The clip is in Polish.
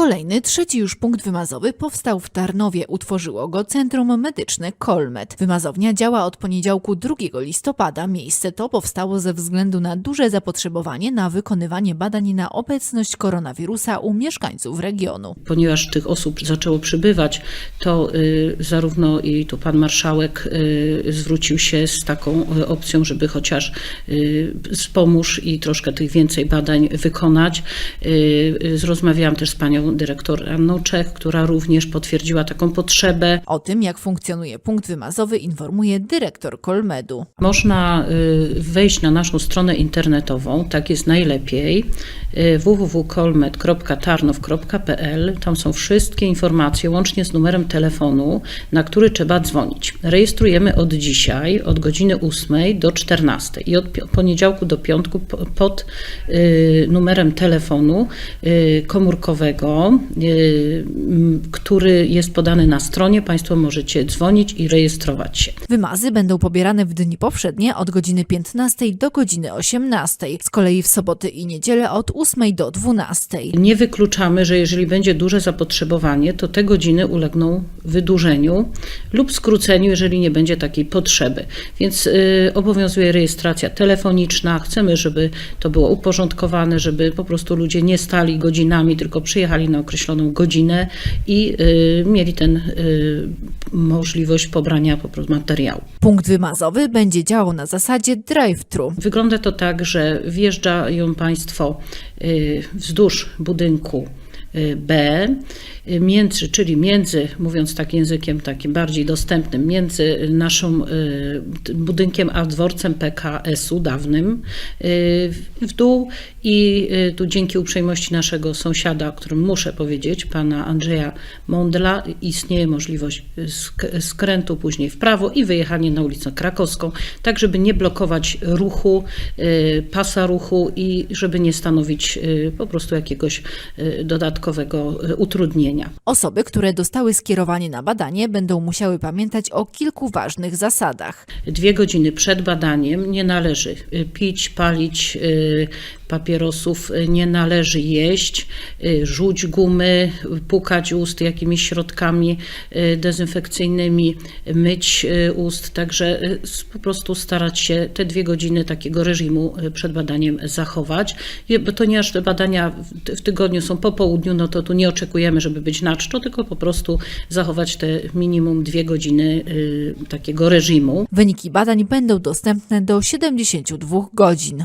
Kolejny, trzeci już punkt wymazowy powstał w Tarnowie. Utworzyło go Centrum Medyczne Kolmet. Wymazownia działa od poniedziałku 2 listopada. Miejsce to powstało ze względu na duże zapotrzebowanie na wykonywanie badań na obecność koronawirusa u mieszkańców regionu. ponieważ tych osób zaczęło przybywać, to y, zarówno i tu pan marszałek y, zwrócił się z taką y, opcją, żeby chociaż y, wspomóż i troszkę tych więcej badań wykonać. Y, y, Rozmawiałam też z panią dyrektor Anną Czech, która również potwierdziła taką potrzebę. O tym, jak funkcjonuje punkt wymazowy, informuje dyrektor Kolmedu. Można y, wejść na naszą stronę internetową, tak jest najlepiej, y, www.kolmed.tarnow.pl. Tam są wszystkie informacje, łącznie z numerem telefonu, na który trzeba dzwonić. Rejestrujemy od dzisiaj, od godziny 8 do 14 i od poniedziałku do piątku po- pod y, numerem telefonu komórkowego, y, m, który jest podany na stronie. Państwo możecie dzwonić i rejestrować się. Wymazy będą pobierane w dni powszednie od godziny 15 do godziny 18, z kolei w soboty i niedzielę od 8 do 12. Nie wykluczamy, że jeżeli będzie duże zapotrzebowanie, to te godziny ulegną wydłużeniu lub skróceniu, jeżeli nie będzie takiej potrzeby. Więc y, obowiązuje rejestracja telefoniczna. Chcemy, żeby to było uporządkowane, żeby po prostu ludzie nie stali godzinami, tylko przyjechali na określoną godzinę i y, mieli ten y, możliwość pobrania po prostu materiału. Punkt wymazowy będzie działał na zasadzie drive-thru. Wygląda to tak, że wjeżdżają Państwo y, wzdłuż budynku B, y, między, czyli między, mówiąc tak językiem takim bardziej dostępnym, między naszym y, budynkiem a dworcem PKS-u dawnym y, w dół i y, tu dzięki uprzejmości naszego sąsiada, o którym muszę powiedzieć, pana Andrzeja Mondla, istnieje możliwość sk- skrętu później w prawo i wyjechanie na ulicę Krakowską, tak żeby nie blokować ruchu, y, pasa ruchu i żeby nie stanowić y, po prostu jakiegoś y, dodatkowego y, utrudnienia. Osoby, które dostały skierowanie na badanie, będą musiały pamiętać o kilku ważnych zasadach. Dwie godziny przed badaniem nie należy y, pić, palić y, papierosów, nie należy jeść, rzuć gumy, pukać ust jakimiś środkami dezynfekcyjnymi, myć ust, także po prostu starać się te dwie godziny takiego reżimu przed badaniem zachować. Ponieważ te badania w tygodniu są po południu, no to tu nie oczekujemy, żeby być na czczo, tylko po prostu zachować te minimum dwie godziny y, takiego reżimu. Wyniki badań będą dostępne do 72 godzin.